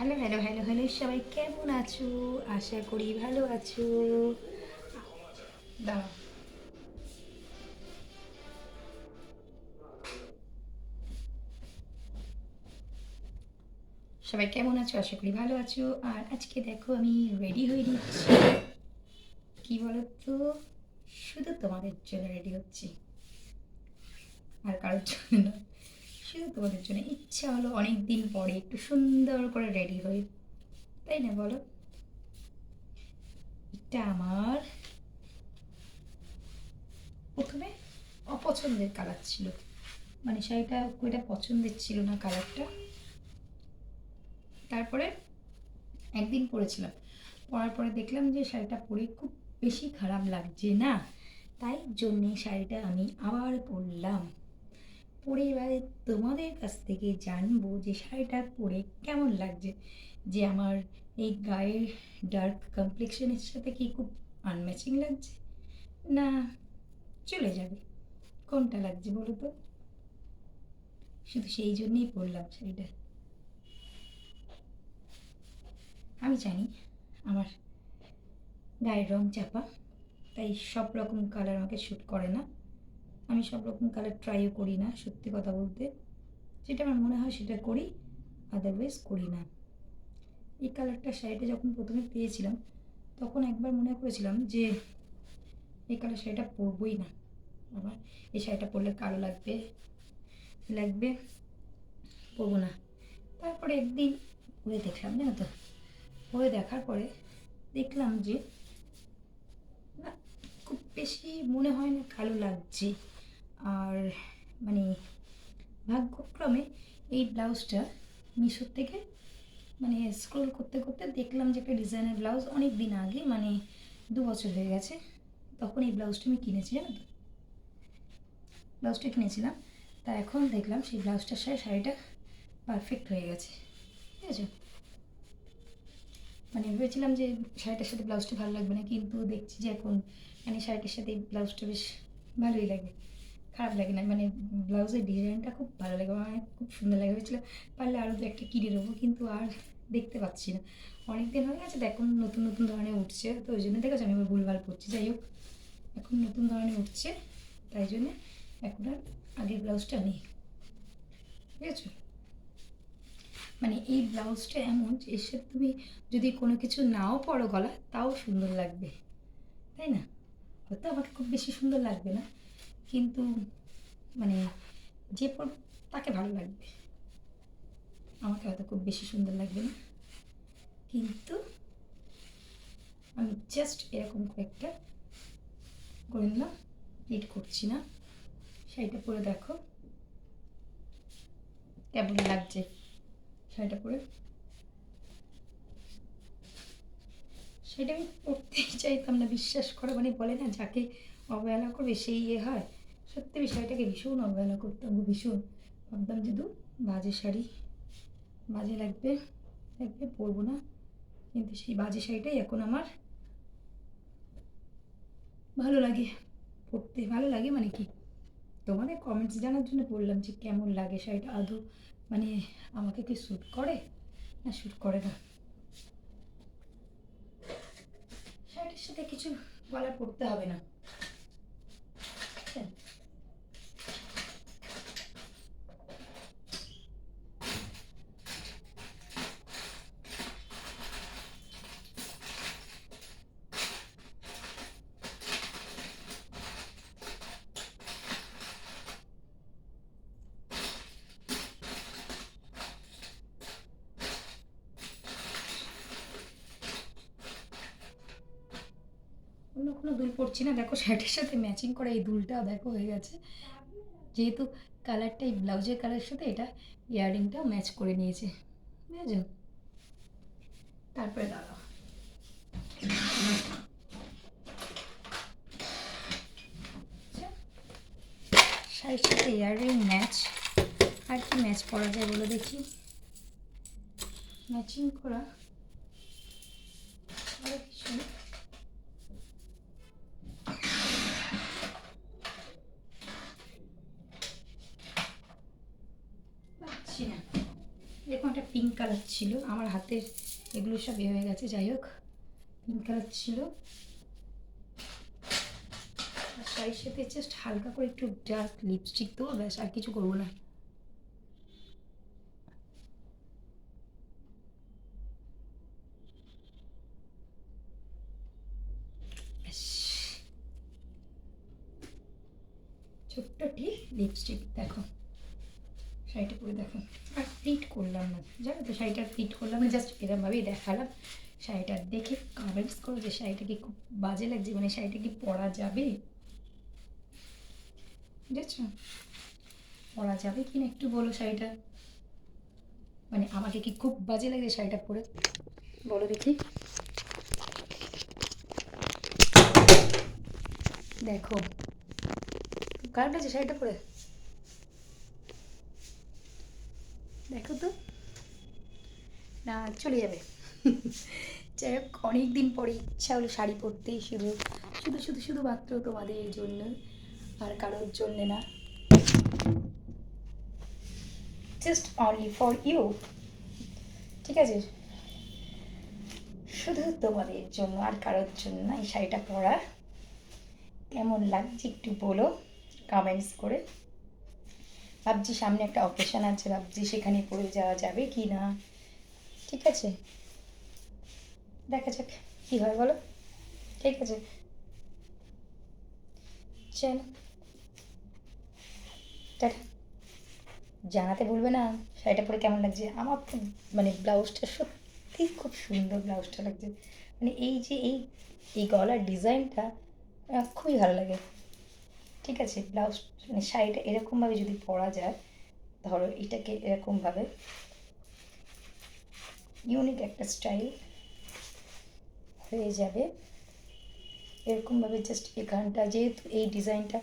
Hello hello hello hello, সবাই কেমন আছো? আশা করি ভালো আছো। দাঁড়াও সবাই কেমন আছো? আশা করি ভালো আছো। আর আজকে দেখো, আমি রেডি হয়ে নিচ্ছি। কি বলো তো শুধু তোমাদের জন্য রেডি হচ্ছি। আর কারোর জন্য না শুধু তোমাদের জন্য ইচ্ছা হলো অনেক দিন পরে একটু সুন্দর করে রেডি হই। তাই না বলো? এটা আমার প্রথমে অপছন্দের কালার ছিল। মানে শাড়িটা খুব একটা পছন্দের ছিল না কালারটা তারপরে একদিন পরেছিলাম। পরার পরে দেখলাম যে শাড়িটা পরে খুব বেশি খারাপ লাগছে না। তাই জন্যে শাড়িটা আমি আবার পরলাম। পরে এবারে তোমাদের কাছ থেকে জানব যে শাড়িটা পরে কেমন লাগছে, যে আমার এই গায়ের ডার্ক কমপ্লেক্সনের সাথে কি খুব আনম্যাচিং লাগছে? না, চলে যাবে। কোনটা লাগছে বলো তো? শুধু সেই জন্যেই পরলাম শাড়িটা। আমি জানি আমার গায়ের রং চাপা, তাই সব রকম কালার আমাকে শ্যুট করে না। আমি সব রকম কালার ট্রাইও করি না, সত্যি কথা বলতে। যেটা আমার মনে হয় সেটা করি আদারওয়াইজ করি না। এই কালারটা শাড়িটা যখন প্রথমে পেয়েছিলাম, তখন একবার মনে করেছিলাম যে এই কালার শাড়িটা পরবই না। আবার এই শাড়িটা পরলে কালো লাগবে লাগবে, পরবো না। তারপরে একদিন পরে দেখলাম, জানো তো? পরে দেখার পরে দেখলাম যে, না, খুব বেশি মনে হয় না কালো লাগছে। আর মানে ভাগ্যক্রমে এই ব্লাউজটা মিশোর থেকে মানে স্ক্রোল করতে করতে দেখলাম যে একটা ডিজাইনের ব্লাউজ অনেক দিন আগে মানে দু বছর হয়ে গেছে। তখন এই ব্লাউজটা আমি কিনেছি, জানো তো? ব্লাউজটা কিনেছিলাম। তা এখন দেখলাম সেই ব্লাউজটার সাথে শাড়িটা পারফেক্ট হয়ে গেছে। ঠিক আছে? মানে ভেবেছিলাম যে শাড়িটার সাথে ব্লাউজটা ভালো লাগবে না, কিন্তু দেখছি যে এখন মানে শাড়িটার সাথে ব্লাউজটা বেশ ভালোই লাগে। খারাপ লাগে না। মানে ব্লাউজের ডিজাইনটা খুব ভালো লাগে, আমার খুব সুন্দর লাগে। ভেবেছিলাম পারলে আরও দু একটা কিনে নেব, কিন্তু আর দেখতে পাচ্ছি না। অনেক দিন হয়ে গেছে তো এখন নতুন নতুন ধরনের উঠছে। তো ওই জন্য দেখেছ আমি আবার ভুলভাল করছি যাই হোক, এখন নতুন ধরনের উঠছে, তাই জন্যে এখন আর আগের ব্লাউজটা নেই। ঠিক আছে? মানে এই ব্লাউজটা এমন যে এর সাথে তুমি যদি কোনো কিছু নাও পরো গলা, তাও সুন্দর লাগবে। তাই না? হয়তো আমাকে খুব বেশি সুন্দর লাগবে না। কিন্তু মানে যে পর তাকে ভালো লাগবে। আমাকে হয়তো খুব বেশি সুন্দর লাগবে না। কিন্তু আমি জাস্ট এরকম কয়েকটা করে নিলাম করছি না। শাড়িটা পরে দেখো। কেমন লাগছে শাড়িটা পরে? সেটা আমি পড়তেই চাইতাম না, বিশ্বাস করে। মানে বলে না, যাকে অবহেলা করবে, সেই ইয়ে হয়। সত্যি শাড়িটাকে ভীষণ অবহেলা করতাম ভীষণ। ভাবতাম যে দু বাজে শাড়ি, বাজে লাগবে লাগবে পরবো না। কিন্তু সেই বাজে শাড়িটাই এখন আমার ভালো লাগে, পরতে ভালো লাগে মানে কি? তোমাদের কমেন্টস জানার জন্য বললাম যে কেমন লাগে শাড়িটা, আদৌ মানে আমাকে কি শ্যুট করে না শ্যুট করে না? শাড়িটার সাথে কিছু গলা পড়তে হবে না। কোনো দুল পড়ছি না। দেখো শার্টের সাথে ম্যাচিং করা এই দুলটাও দেখো হয়ে গেছে। যেহেতু কালারটা এই ব্লাউজের কালারের সাথে এটা ইয়াররিংটাও ম্যাচ করে নিয়েছে। বুঝেছ? তারপরে দাঁড়াও। আচ্ছা, শাড়ির সাথে ইয়াররিং ম্যাচ আর কি ম্যাচ করা যায় বলো দেখি। ম্যাচিং করা। কিছু পাচ্ছি না এরকম একটা পিঙ্ক কালার ছিল। আমার হাতের এগুলো সব এ হয়ে গেছে, যাই হোক। পিঙ্ক কালার ছিল। আর শাড়ির সাথে জাস্ট হালকা করে একটু ডার্ক লিপস্টিক দেবো, ব্যাস, আর কিছু করব না। ছোট্ট ঠিক লিপস্টিক দেখো। শাড়িটা পরে দেখো। আর ফিট করলাম না। জানো তো, শাড়িটা ফিট করলাম না জাস্ট এরমভাবেই দেখালাম। শাড়িটা দেখে কমেন্টস করো যে শাড়িটা কি খুব বাজে লাগছে মানে শাড়িটা কি পরা যাবে? বুঝেছ? পরা যাবে কি না একটু বলো শাড়িটা। মানে আমাকে কি খুব বাজে লাগছে শাড়িটা পরে? বলো দেখি। দেখো। খারাপ লাগছে শাড়িটা পরে দেখো তো না, চলে যাবে। যাই হোক অনেক দিন পরে ইচ্ছা হলো শাড়ি পরতেই শুধু শুধু শুধু শুধুমাত্র তোমাদের জন্য, আর কারোর জন্যে না। জাস্ট অনলি ফর ইউ ঠিক আছে? শুধু তোমাদের জন্য আর কারোর জন্য না এই শাড়িটা পরা। কেমন লাগছে একটু বলো কমেন্টস করে। ভাবছি সামনে একটা অকেশন আছে, ভাবছি সেখানে পড়ে যাওয়া যাবে কি না ঠিক আছে? দেখা যাক কী হয়, বলো। ঠিক আছে। চলো জানাতে ভুলবে না। শাড়িটা পরে কেমন লাগছে? আমার তো মানে ব্লাউজটা সত্যি খুব সুন্দর ব্লাউজটা লাগছে। মানে এই যে এই এই গলার ডিজাইনটা খুবই ভালো লাগে। ঠিক আছে, ব্লাউজ মানে শাড়িটা এরকমভাবে যদি পরা যায়, ধরো এটাকে এরকমভাবে ইউনিক একটা স্টাইল হয়ে যাবে। এরকমভাবে জাস্ট এখানটা যেহেতু এই ডিজাইনটা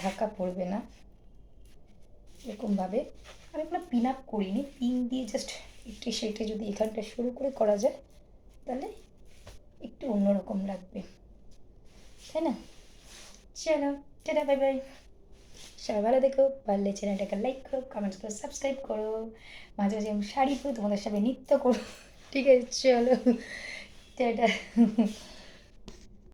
ঢাকা পড়বে না, এরকমভাবে আমি কোনো পিন আপ করিনি পিন দিয়ে জাস্ট একটু সেটা যদি এখানটা শুরু করে করা যায়, তাহলে একটু অন্যরকম লাগবে। তাই না? চলো, টাটা বাই বাই সবাই ভালো দেখো পারলে চ্যানেলটাকে লাইক করো কমেন্টস করো সাবস্ক্রাইব করো, মাঝে মাঝে শাড়ি পরে তোমাদের সাথে নৃত্য করো ঠিক আছে, চলো, টাটা।